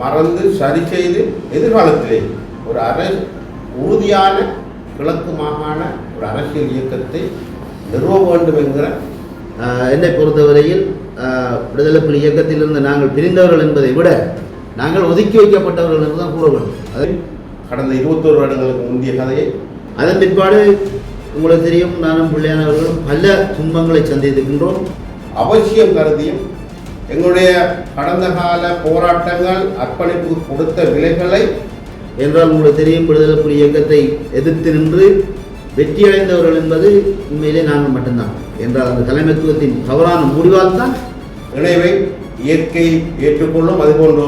மறந்து சரி செய்து எதிர்காலத்திலே ஒரு அர உறுதியான கிழக்கு மாகாண ஒரு அரசியல் இயக்கத்தை நிறுவ வேண்டும் என்கிற என்னை பொறுத்தவரையில் விடுதலை புலி இயக்கத்திலிருந்து நாங்கள் பிரிந்தவர்கள் என்பதை விட நாங்கள் ஒதுக்கி வைக்கப்பட்டவர்கள் என்று தான் கூற வேண்டும். அது கடந்த இருபத்தோரு வருடங்களுக்கு முந்தைய கதையை. அதன் பிற்பாடு உங்களுக்கு தெரியும் நானும் பிள்ளையானவர்களும் பல துன்பங்களை சந்தித்திருக்கின்றோம். அவசியம் கருதியும் எங்களுடைய கடந்த கால போராட்டங்கள் அர்ப்பணிப்பு கொடுத்த விலைகளை என்றால் உங்களுக்கு தெரியும் விடுதலை புலி இயக்கத்தை எதிர்த்து நின்று வெற்றியடைந்தவர்கள் என்பது உண்மையிலே நாங்கள் மட்டும்தான். என்றால் அந்த தலைமைத்துவத்தின் தவறான முடிவால் தான் இணைவை இயற்கை ஏற்றுக்கொள்ளும் அதுபோன்று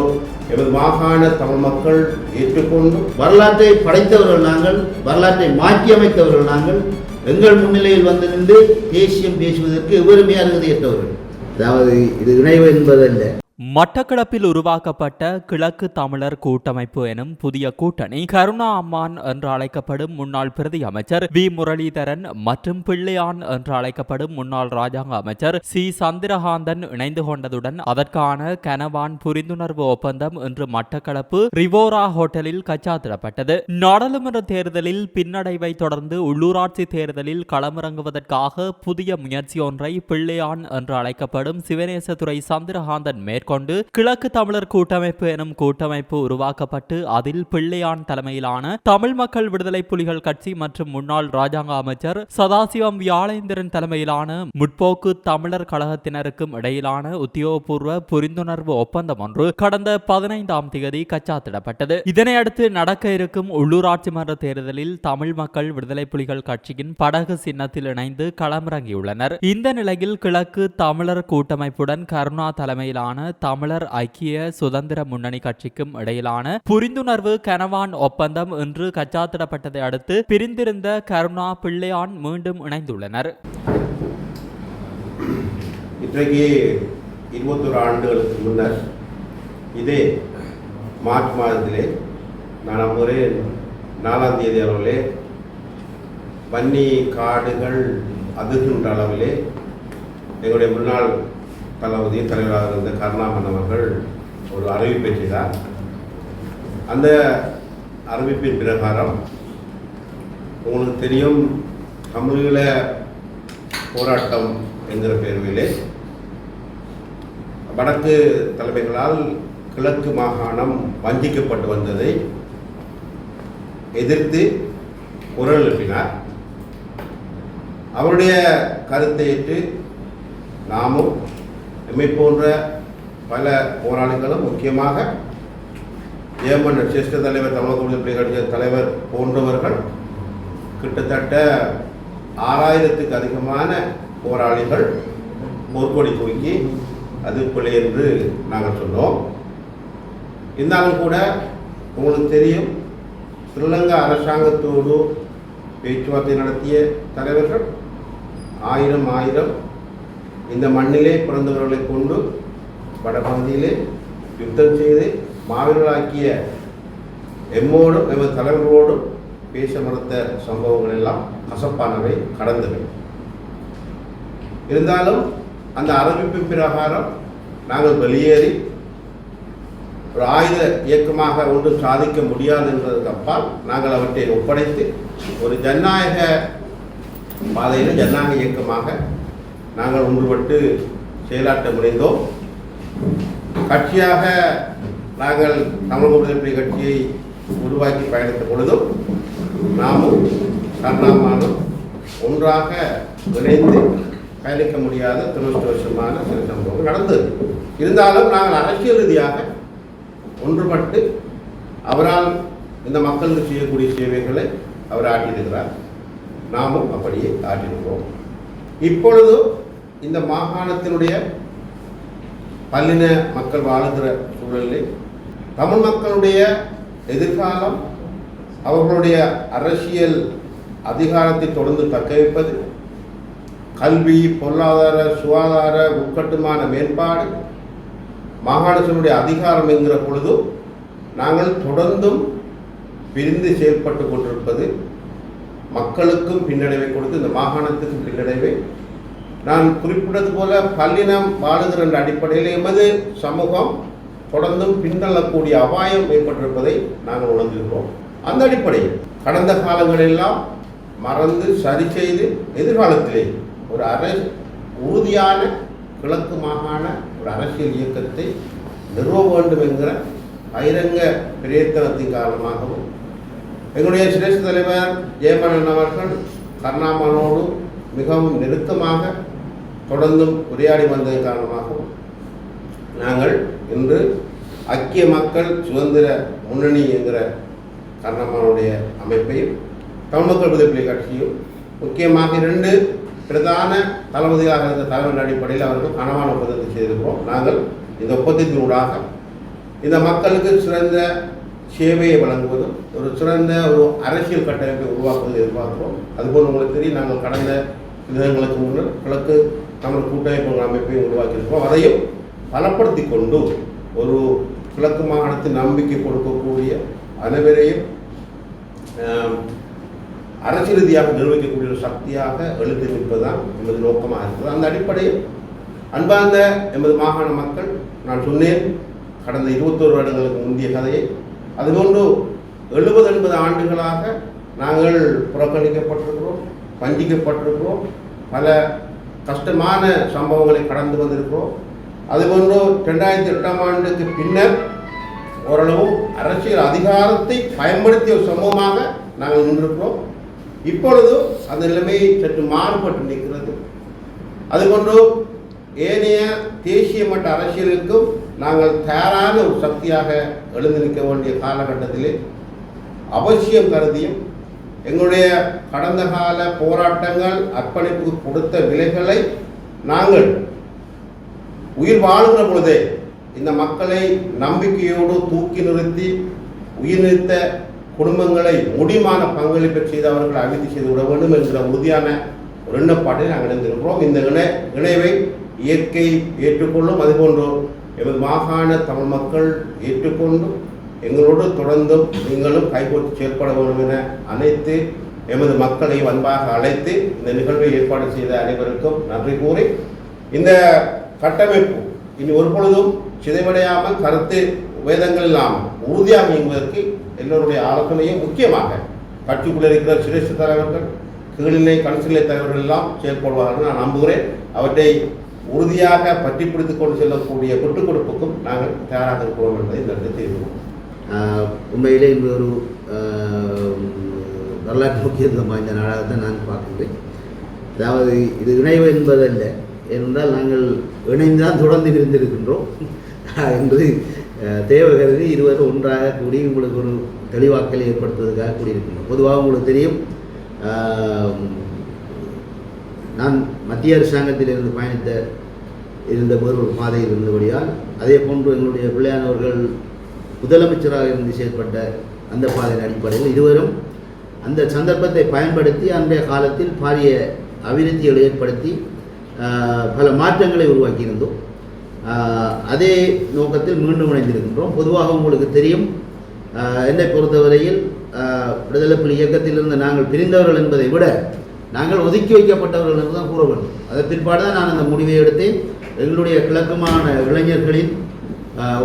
எமது மாகாண தமிழ் மக்கள் ஏற்றுக்கொண்டு வரலாற்றை படைத்தவர்கள் நாங்கள் வரலாற்றை மாற்றியமைத்தவர்கள் நாங்கள் எங்கள் முன்னிலையில் வந்து நின்று தேசியம் பேசுவதற்கு எவருமே அருகதையற்றவர்கள் அதாவது இது இணைவு என்பதல்ல. மட்டக்களப்பில் உருவாக்கப்பட்ட கிழக்கு தமிழர் கூட்டமைப்பு எனும் புதிய கூட்டணி கருணா அம்மான் என்று அழைக்கப்படும் முன்னாள் பிரதி அமைச்சர் வி. முரளிதரன் மற்றும் பிள்ளையான் என்று அழைக்கப்படும் முன்னாள் ராஜாங்க அமைச்சர் சி. சந்திரகாந்தன் இணைந்து கொண்டதுடன் அதற்கான கனவான் புரிந்துணர்வு ஒப்பந்தம் இன்று மட்டக்களப்பு ரிவோரா ஹோட்டலில் கச்சாத்திடப்பட்டது. நாடாளுமன்ற தேர்தலில் பின்னடைவை தொடர்ந்து உள்ளூராட்சி தேர்தலில் களமிறங்குவதற்காக புதிய முயற்சி ஒன்றை பிள்ளையான் என்று அழைக்கப்படும் சிவநேசத்துறை சந்திரகாந்தன் மேற்கொண்டு கிழக்கு தமிழர் கூட்டமைப்பு எனும் கூட்டமைப்பு உருவாக்கப்பட்டு அதில் பிள்ளையான் தலைமையிலான தமிழ் மக்கள் விடுதலை புலிகள் கட்சி மற்றும் முன்னாள் ராஜாங்க அமைச்சர் சதாசிவம் வியாழேந்திரன் தலைமையிலான முற்போக்கு தமிழர் கழகத்தினருக்கும் இடையிலான உத்தியோகபூர்வ புரிந்துணர்வு ஒப்பந்தம் ஒன்று கடந்த பதினைந்தாம் தேதி கச்சாத்திடப்பட்டது. இதனையடுத்து நடக்க இருக்கும் உள்ளூராட்சி மன்ற தேர்தலில் தமிழ் மக்கள் விடுதலை புலிகள் கட்சியின் படகு சின்னத்தில் இணைந்து களமிறங்கியுள்ளனர். இந்த நிலையில் கிழக்கு தமிழர் கூட்டமைப்புடன் கருணா தலைமையிலான தமிழர் ஐக்கிய சுதந்திர முன்னணி கட்சிக்கும் இடையிலான புரிந்துணர்வு கனவான் ஒப்பந்தம் இன்று கச்சாத்திடப்பட்டதை அடுத்து பிரிந்திருந்த கருணா பிள்ளையான் மீண்டும் இணைந்துள்ளனர். இன்றைக்கு இருபத்தொரு ஆண்டுகளுக்கு முன்னர் இதே மார்ச் மாதத்திலே நான் அம்முறை நாலாம் தேதி அளவிலே வன்னி காடுகள் அதுகின்ற அளவிலே எங்களுடைய முன்னாள் தளபதி தலைவராக இருந்த கருணாமன் அவர்கள் ஒரு அறிவிப்பை செய்தார். அந்த அறிவிப்பின் பிரகாரம் உங்களுக்கு தெரியும் தமிழீழ போராட்டம் என்கிற பேர்விலே வடக்கு தலைமைகளால் கிழக்கு மாகாணம் வஞ்சிக்கப்பட்டு வந்ததை எதிர்த்து குரல் எழுப்பினார். அவருடைய கருத்தை ஏற்று நாமும் எம்மை போன்ற பல போராளிகளும் முக்கியமாக ஏமன் சிரேஷ்ட தலைவர் தமிழக விடுதலை கட்சி தலைவர் போன்றவர்கள் கிட்டத்தட்ட ஆறாயிரத்துக்கு அதிகமான போராளிகள் போர்க்கொடி தூக்கி அது பிள்ளை என்று நாங்கள் சொன்னோம். இருந்தாலும் கூட உங்களுக்கு தெரியும் ஸ்ரீலங்கா அரசாங்கத்தோடு பேச்சுவார்த்தை நடத்திய தலைவர்கள் ஆயிரம் ஆயிரம் இந்த மண்ணிலே பிறந்தவர்களை கொண்டு வடபகுதியிலே யுத்தம் செய்து மாவீரர்களாக்கிய எம்மோடும் எமது தலைவர்களோடும் பேச மறுத்த சம்பவங்கள் எல்லாம் கசப்பானவை கடந்தவை. இருந்தாலும் அந்த அறிவிப்பு பிரகாரம் நாங்கள் வெளியேறி ஒரு ஆயுத இயக்கமாக ஒன்றும் சாதிக்க முடியாது என்பதற்கு அப்பால் நாங்கள் அவற்றை ஒப்படைத்து ஒரு ஜனநாயக பாதையில் ஜனநாயக இயக்கமாக நாங்கள் ஒன்றுபட்டு செயலாற்ற முனைந்தோம். கட்சியாக நாங்கள் தமிழ் விடுதலை கட்சியை உருவாக்கி பயணித்த பொழுதும் நாமும் சர்ணாமானும் ஒன்றாக இணைந்து பயணிக்க முடியாத துரதிருஷ்டவசமான சில சம்பவங்கள் நடந்தது. இருந்தாலும் நாங்கள் அரசியல் ரீதியாக ஒன்றுபட்டு அவரால் இந்த மக்களுக்கு செய்யக்கூடிய சேவைகளை அவர் ஆற்றியிருக்கிறார். நாமும் அப்படியே ஆற்றிருக்கிறோம் இப்பொழுதும் இந்த மாகாணத்தினுடைய பல்லின மக்கள் வாழுகிற சூழலில் தமிழ் மக்களுடைய எதிர்காலம் அவர்களுடைய அரசியல் அதிகாரத்தை தொடர்ந்து தக்க வைப்பது கல்வி பொருளாதார சுகாதார உட்கட்டுமான மேம்பாடு மாகாணத்தினுடைய அதிகாரம் என்கிற பொழுது நாங்கள் தொடர்ந்தும் பிரிந்து செயல்பட்டு கொண்டிருப்பது மக்களுக்கும் பின்னடைவை கொடுத்து இந்த மாகாணத்துக்கும் பின்னடைவை நான் குறிப்பிட்டது போல பல்லினம் வாழுகிற என்ற அடிப்படையில் எமது சமூகம் தொடர்ந்தும் பின்தள்ளக்கூடிய அபாயம் ஏற்பட்டிருப்பதை நாங்கள் உணர்ந்திருக்கிறோம். அந்த அடிப்படையில் கடந்த காலங்களெல்லாம் மறந்து சரி செய்து எதிர்காலத்திலே ஒரு அரை உறுதியான கிழக்கு மாகாண ஒரு அரசியல் இயக்கத்தை நிறுவ வேண்டும் என்கிற பகிரங்க பிரயத்தனத்தின் காரணமாகவும் எங்களுடைய சிரேஷ்ட தலைவர் ஜெயமணன் அவர்கள் கர்ணாமனோடு மிகவும் நெருக்கமாக தொடர்ந்தும் உரையாடி வந்ததன் காரணமாகவும் நாங்கள் இன்று ஐக்கிய மக்கள் சுதந்திர முன்னணி என்கிற கருணாமனுடைய அமைப்பையும் தமிழ் மக்கள் விடுதலை கட்சியும் முக்கியமாக இரண்டு பிரதான தளபதியாக இருந்த தலைவரின் அடிப்படையில் அவர்கள் கனவான ஒப்பந்தத்தை செய்திருக்கிறோம். நாங்கள் இந்த ஒப்பந்தத்தினூடாக இந்த மக்களுக்கு சிறந்த சேவையை வழங்குவதும் ஒரு சிறந்த ஒரு அரசியல் கட்டமைப்பை உருவாக்குவதை எதிர்பார்க்கிறோம். அதுபோல் உங்களுக்கு தெரியும் நாங்கள் கடந்த தினங்களுக்கு முன்னர் கிழக்கு தமிழ் கூட்டமைப்பு அமைப்பையும் உருவாக்கியிருக்கோம். அதையும் பலப்படுத்தி கொண்டு ஒரு கிழக்கு மாகாணத்தின் நம்பிக்கை கொடுக்கக்கூடிய அனைவரையும் அரசியல் ரீதியாக நிர்வகிக்கக்கூடிய ஒரு சக்தியாக எழுந்து நிற்பதுதான் எமது நோக்கமாக இருக்கிறது. அந்த அடிப்படையில் அன்பார்ந்த எமது மாகாண மக்கள் நான் சொன்னேன் கடந்த இருபத்தோரு வருடங்களுக்கு முந்தைய கதையை அதுபோன்று எழுபது எண்பது ஆண்டுகளாக நாங்கள் புறக்கணிக்கப்பட்டிருக்கிறோம் வஞ்சிக்கப்பட்டிருக்கிறோம். பல கஷ்டமான சம்பவங்களை கடந்து வந்திருக்கிறோம். அதுபோன்று ரெண்டாயிரத்தி எட்டாம் ஆண்டுக்கு பின்னர் ஓரளவு அரசியல் அதிகாரத்தை பயன்படுத்திய ஒரு சமூகமாக நாங்கள் நின்றிருக்கிறோம். இப்பொழுது அந்த நிலைமை சற்று மாறுபட்டு நிற்கிறது. அதுபோன்று ஏனைய தேசிய மட்ட அரசியலுக்கும் நாங்கள் தயாரான ஒரு சக்தியாக எழுந்து நிற்க வேண்டிய காலகட்டத்திலே அவசியம் கருதியும் எங்களுடைய கடந்த கால போராட்டங்கள் அர்ப்பணிப்புக்கு கொடுத்த விலைகளை நாங்கள் உயிர் வாழுகிற பொழுதே இந்த மக்களை நம்பிக்கையோடு தூக்கி நிறுத்தி உயிர் நிறுத்த குடும்பங்களை முடிமான பங்களிப்பு செய்து அவர்கள் அபிவிருத்தி செய்து விட வேண்டும் என்கிற உறுதியான ஒரு எண்ணப்பாட்டை நாங்கள் இருந்திருக்கிறோம். இந்த இணை இணைவை இயற்கை ஏற்றுக்கொள்ளும். அதுபோன்று எமது மாகாண தமிழ் மக்கள் ஏற்றுக்கொண்டும் எங்களோடு தொடர்ந்தும் நீங்களும் கைகோர்த்து செயற்பட வேண்டும் என அனைத்து எமது மக்களை அன்பாக அழைத்து இந்த நிகழ்வை ஏற்பாடு செய்த அனைவருக்கும் நன்றி கூறி இந்த கட்டமைப்பு இனி ஒரு பொழுதும் சிதைவடையாமல் கருத்து வேதங்கள் இல்லாமல் உறுதியாக இயங்குவதற்கு எல்லோருடைய ஆலோசனையும் முக்கியமாக கட்சிக்குள்ளே இருக்கிற சிரேஷ்ட தலைவர்கள் கீழ்நிலை கன்சிலை தலைவர்கள் எல்லாம் செயல்படுவார்கள் நான் நம்புகிறேன். அவற்றை உறுதியாக பற்றி பிடித்துக் கொண்டு செல்லக்கூடிய விட்டுக் கொடுப்புக்கும் நாங்கள் தயாராக இருக்கிறோம் என்பதை இந்த இடத்தில் தெரிவிக்கிறோம் உண்மையிலே இன்று ஒரு வரலாற்று முக்கியத்துவம் வாய்ந்த நாடாகத்தான் நான் பார்க்கின்றேன். அதாவது இது இணைவு என்பதல்ல. ஏனென்றால் நாங்கள் இணைந்துதான் தொடர்ந்து இருந்திருக்கின்றோம். என்று ஆஹ், தேவை கருதி இருவரும் ஒன்றாக கூடி உங்களுக்கு ஒரு தெளிவாக்கல் ஏற்படுத்துவதற்காக கூடியிருக்கின்றோம். பொதுவாக உங்களுக்கு தெரியும் நான் மத்திய அரசாங்கத்திலிருந்து பயணித்த இருந்த ஒரு பாதையில் இருந்தபடியால் அதே போன்று எங்களுடைய பிள்ளையானவர்கள் முதலமைச்சராக இருந்து செயற்பட்ட அந்த பாதையின் அடிப்படையில் இருவரும் அந்த சந்தர்ப்பத்தை பயன்படுத்தி அன்றைய காலத்தில் பாரிய அபிவிருத்திகளை ஏற்படுத்தி பல மாற்றங்களை உருவாக்கியிருந்தோம். அதே நோக்கத்தில் மீண்டும் இணைந்திருக்கின்றோம். பொதுவாக உங்களுக்கு தெரியும் என்னை பொறுத்தவரையில் விடுதலை புலி இயக்கத்திலிருந்து நாங்கள் பிரிந்தவர்கள் என்பதை விட நாங்கள் ஒதுக்கி வைக்கப்பட்டவர்கள் என்று தான் கூற வேண்டும் அதன் பிற்பாடு தான் நான் அந்த முடிவை எடுத்தேன். எங்களுடைய கிழக்குமான இளைஞர்களின்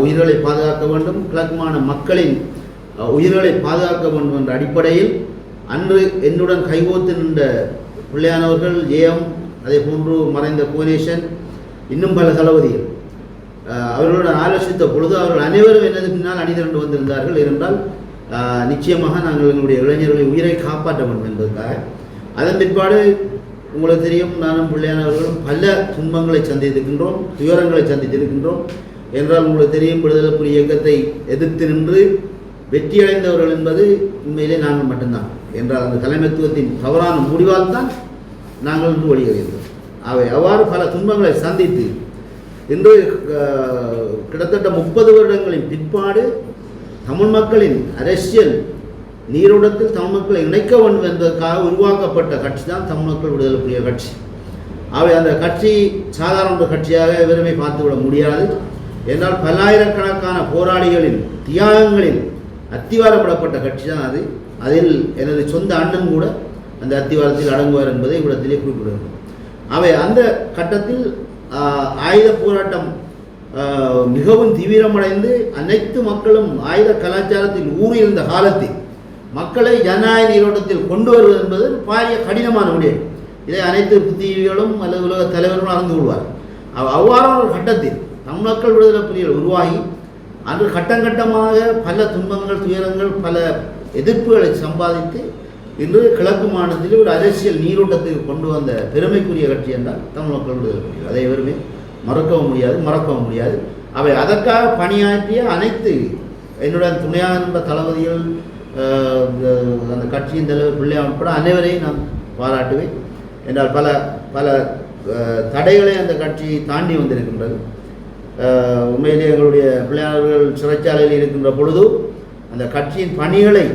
உயிர்களை பாதுகாக்க வேண்டும். கிழக்குமான மக்களின் உயிர்களை பாதுகாக்க வேண்டும் என்ற அடிப்படையில் அன்று என்னுடன் கைகோத்து நின்ற பிள்ளையானவர்கள் ஏஎம் அதே போன்று மறைந்த புவனேஷன் இன்னும் பல தளபதிகள். அவர்களுடன் ஆலோசித்த பொழுது அவர்கள் அனைவரும் எனது பின்னால் அணிதிரண்டு வந்திருந்தார்கள். இருந்தால் நிச்சயமாக நாங்கள் எங்களுடைய இளைஞர்களின் உயிரை காப்பாற்ற வேண்டும் என்பதற்காக. அதன் பிற்பாடு உங்களுக்கு தெரியும் நானும் பிள்ளையானவர்களும் பல துன்பங்களை சந்தித்திருக்கின்றோம் துயரங்களை சந்தித்திருக்கின்றோம். என்றால் உங்களுக்கு தெரியும் விடுதலை புலி இயக்கத்தை எதிர்த்து நின்று வெற்றியடைந்தவர்கள் என்பது உண்மையிலே நாங்கள் மட்டும்தான். என்றால் அந்த தலைமைத்துவத்தின் தவறான முடிவால் தான் நாங்கள் இன்று வெளியேறியிருந்தோம் அவை அவ்வாறு பல துன்பங்களை சந்தித்து இன்று கிட்டத்தட்ட முப்பது வருடங்களின் பிற்பாடு தமிழ் மக்களின் அரசியல் நீரோடத்தில் தமிழ் மக்களை இணைக்க வேண்டும் என்பதற்காக உருவாக்கப்பட்ட கட்சி தான் தமிழ் மக்கள் விடுதலை புலிய கட்சி. அவை அந்த கட்சி சாதாரண கட்சியாக வெறுமை பார்த்துவிட முடியாது. என்றால் பல்லாயிரக்கணக்கான போராளிகளின் தியாகங்களில் அத்திவாரப்படப்பட்ட கட்சி தான் அது. அதில் எனது சொந்த அண்ணன் கூட அந்த அத்திவாரத்தில் அடங்குவார் என்பதை இவ்விடத்திலே குறிப்பிடுகிறது அவை அந்த கட்டத்தில் ஆயுத போராட்டம் மிகவும் தீவிரமடைந்து அனைத்து மக்களும் ஆயுத கலாச்சாரத்தில் ஊறியிருந்த காலத்தில் மக்களை ஜனநாயக நீரோட்டத்தில் கொண்டு வருவது என்பது பாரிய கடினமான விடயம் இதை அனைத்து புத்திஜீவிகளும் அல்லது உலக தலைவர்களும் அறிந்து கொள்வார் அவ்வாறான ஒரு கட்டத்தில் தமிழ் மக்கள் விடுதலை புலிகள் உருவாகி அன்று கட்டம் கட்டமாக பல துன்பங்கள் துயரங்கள் பல எதிர்ப்புகளை சம்பாதித்து இன்று கிழக்கு மாநிலத்தில் ஒரு அரசியல் நீரோட்டத்துக்கு கொண்டு வந்த பெருமைக்குரிய கட்சி என்றால் தமிழ் மக்கள் விடுதலை புலிகள். அதை எவருமே மறக்கவும் முடியாது மறக்கவும் முடியாது. அவை அதற்காக பணியாற்றிய அனைத்து என்னுடன் துணையாக இருந்த தளபதிகள் இந்த- அந்த கட்சியின் தலைவர் பிள்ளையா உட்பட அனைவரையும் நான் பாராட்டுவேன். என்றால் பல பல தடைகளை அந்த கட்சி தாண்டி வந்திருக்கின்றது. உண்மையிலே எங்களுடைய பிள்ளையாளர்கள் சிறைச்சாலையில் இருக்கின்ற பொழுது அந்த கட்சியின் பணிகளை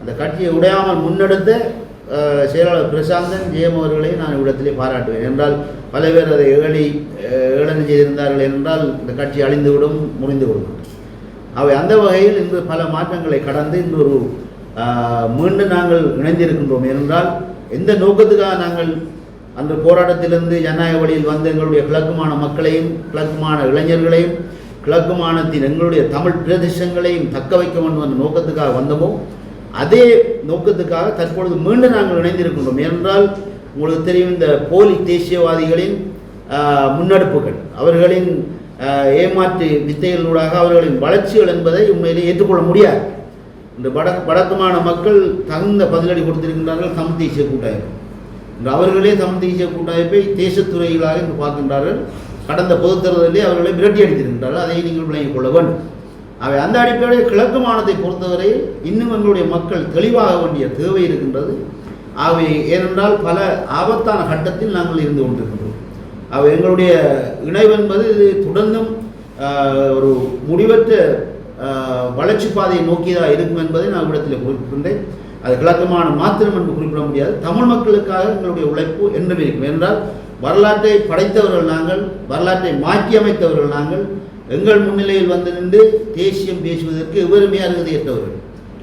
அந்த கட்சியை உடையாமல் முன்னெடுத்த செயலாளர் பிரசாந்தன் ஜெயம் அவர்களை நான் இவ்விடத்திலே பாராட்டுவேன். என்றால் பல பேர் அதை ஏழி அஹ், ஏளனம் செய்திருந்தார்கள் என்றால் இந்த கட்சி அழிந்துவிடும் முறிந்துவிடும். அவை அந்த வகையில் இன்று பல மாற்றங்களை கடந்து இன்று ஒரு மீண்டும் நாங்கள் இணைந்திருக்கின்றோம். என்றால் எந்த நோக்கத்துக்காக நாங்கள் அந்த போராட்டத்திலிருந்து ஜனநாயக வழியில் வந்த எங்களுடைய கிழக்குமான மக்களையும் கிழக்குமான இளைஞர்களையும் கிழக்குமானத்தின் எங்களுடைய தமிழ் பிரதேசங்களையும் தக்க வைக்க வேண்டும் என்ற நோக்கத்துக்காக வந்தோமோ அதே நோக்கத்துக்காக தற்பொழுது மீண்டும் நாங்கள் இணைந்திருக்கின்றோம். ஏனென்றால் உங்களுக்கு தெரியும் இந்த போலி தேசியவாதிகளின் முன்னெடுப்புகள். அவர்களின் ஏமாற்று வித்தைகளூடாக அவர்களின் வளர்ச்சிகள் என்பதை உண்மையிலே ஏற்றுக்கொள்ள முடியாது. இந்த வடக்கு வடக்குமான மக்கள் தகுந்த பதிலடி கொடுத்திருக்கின்றார்கள் தமிழ் தேசிய கூட்டமைப்பு. இன்று அவர்களே தமிழ் தேசிய கூட்டமைப்பை தேசத்துறைகளாக இன்று பார்க்கின்றார்கள். கடந்த பொதுத் தேர்தலிலே அவர்களை விரட்டி அடித்திருக்கின்றார்கள். அதை நீங்கள் விளங்கிக் கொள்ள வேண்டும். அவை அந்த அடிப்படையில் கிழக்கு மாநிலத்தை பொறுத்தவரையில் இன்னும் எங்களுடைய மக்கள் தெளிவாக வேண்டிய தேவை இருக்கின்றது. அவை ஏனென்றால் பல ஆபத்தான கட்டத்தில் நாங்கள் இருந்து கொண்டிருக்கின்றோம். அவை எங்களுடைய இணைவு என்பது இது தொடர்ந்தும் ஒரு முடிவற்ற வளர்ச்சி பாதையை நோக்கியதாக இருக்கும் என்பதை நான் இடத்தில் குறிப்பிட்டிருந்தேன். அது கிழக்கமான மாத்திரம் என்று குறிப்பிட முடியாது. தமிழ் மக்களுக்காக எங்களுடைய உழைப்பு என்றும் இருக்கும். என்றால் வரலாற்றை படைத்தவர்கள் நாங்கள் வரலாற்றை மாற்றி அமைத்தவர்கள் நாங்கள் எங்கள் முன்னிலையில் வந்து நின்று தேசியம் பேசுவதற்கு எவருமே அருகதையற்றவர்கள்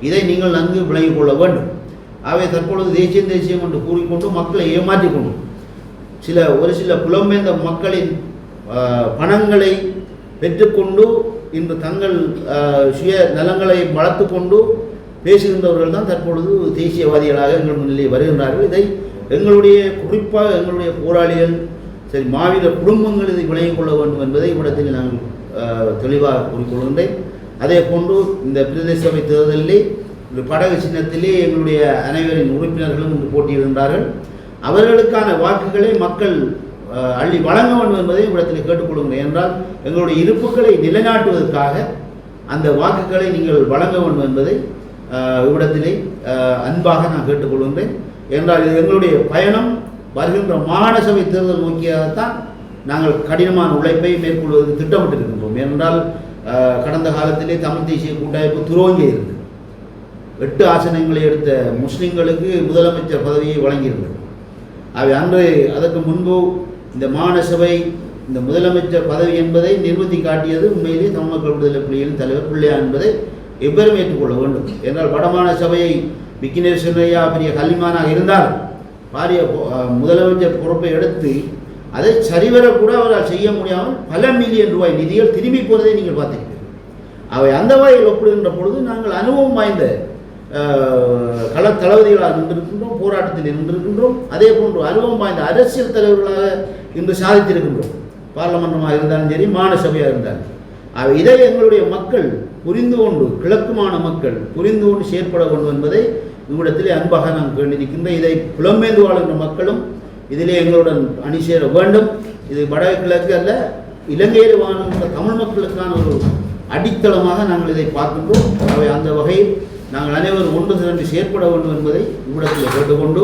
இதை நீங்கள் நன்கு விளங்கிக் கொள்ள வேண்டும். அவை தற்பொழுது தேசியம் தேசியம் என்று கூறிக்கொண்டு மக்களை ஏமாற்றிக் சில ஒரு சில புலம்பெயர்ந்த மக்களின் பணங்களை பெற்றுக்கொண்டு இன்று தங்கள் சுய நலங்களை வளர்த்து கொண்டு பேசுகின்றவர்கள் தான் தற்பொழுது தேசியவாதிகளாக எங்கள் முன்னிலே வருகின்றார்கள். இதை எங்களுடைய குறிப்பாக எங்களுடைய போராளிகள் சரி மாவீர குடும்பங்கள் இதை விளங்கிக் கொள்ள வேண்டும் என்பதை இவ்விடத்தில் நாங்கள் தெளிவாக கூறிக்கொள்கின்றேன் அதே போன்று இந்த பிரதேச சபை தேர்தலிலே படகு சின்னத்திலே எங்களுடைய அனைவரின் உறுப்பினர்களும் இன்று போட்டியிடுகின்றார்கள். அவர்களுக்கான வாக்குகளை மக்கள் அள்ளி வழங்க வேண்டும் என்பதை இவ்விடத்தில் கேட்டுக்கொள்கிறேன் என்றால் எங்களுடைய இருப்புகளை நிலைநாட்டுவதற்காக அந்த வாக்குகளை நீங்கள் வழங்க வேண்டும் என்பதை இவ்விடத்திலே அன்பாக நான் கேட்டுக்கொள்கின்றேன். என்றால் இது எங்களுடைய பயணம். வருகின்ற மாகாண சபை தேர்தல் நோக்கியாகத்தான் நாங்கள் கடினமான உழைப்பை மேற்கொள்வதற்கு திட்டமிட்டிருக்கின்றோம். ஏனென்றால் கடந்த காலத்திலே தமிழ் தேசிய கூட்டமைப்பு துரோங்கி இருந்தது எட்டு ஆசனங்களை எடுத்த முஸ்லிம்களுக்கு முதலமைச்சர் பதவியை வழங்கியிருந்தது. அவை அன்று அதற்கு முன்பு இந்த மாகாண இந்த முதலமைச்சர் பதவி என்பதை நிறுவத்தி காட்டியது உண்மையிலே தமிழ் மக்கள் விடுதலை புலிகளின் தலைவர் பிள்ளையா என்பதை எவ்வரும் ஏற்றுக்கொள்ள வேண்டும். என்றால் வடமான சபையை விக்கினேஸ்வரையா பெரிய கல்விமானாக இருந்தால் பாரிய முதலமைச்சர் பொறுப்பை எடுத்து அதை சரிவர கூட அவரால் செய்ய முடியாமல் பல மில்லியன் ரூபாய் நிதிகள் திரும்பி போவதை நீங்கள் பார்த்திருப்பீர்கள். அவை அந்த வகையில் ஒப்பிடுகின்ற பொழுது நாங்கள் அனுபவம் வாய்ந்த கள தளபதிகளாக நின்றிருக்கின்றோம் போராட்டத்தில் நின்றிருக்கின்றோம். அதே போன்று அனுபவம் வாய்ந்த அரசியல் தலைவர்களாக இன்று சாதித்திருக்கின்றோம். பார்லமெண்டமாக இருந்தாலும் சரி மாநில சபையாக இருந்தாலும். அவை இதை எங்களுடைய மக்கள் புரிந்து கொண்டு கிழக்குமான மக்கள் புரிந்து கொண்டு செயற்பட வேண்டும் என்பதை இவ்விடத்திலே அன்பாக நாம் கேண்டிருக்கின்ற இதை புலம்பெய்து வாழ்கின்ற மக்களும் இதிலே எங்களுடன் அணி சேர வேண்டும். இது வடகிழக்கு அல்ல இலங்கையில் வாழ்கின்ற தமிழ் மக்களுக்கான ஒரு அடித்தளமாக நாங்கள் இதை பார்க்கின்றோம். அவை அந்த வகையில் நாங்கள் அனைவரும் ஒன்று திரண்டு செயற்பட வேண்டும் என்பதை இவ்விடத்தில் கேட்டுக்கொண்டு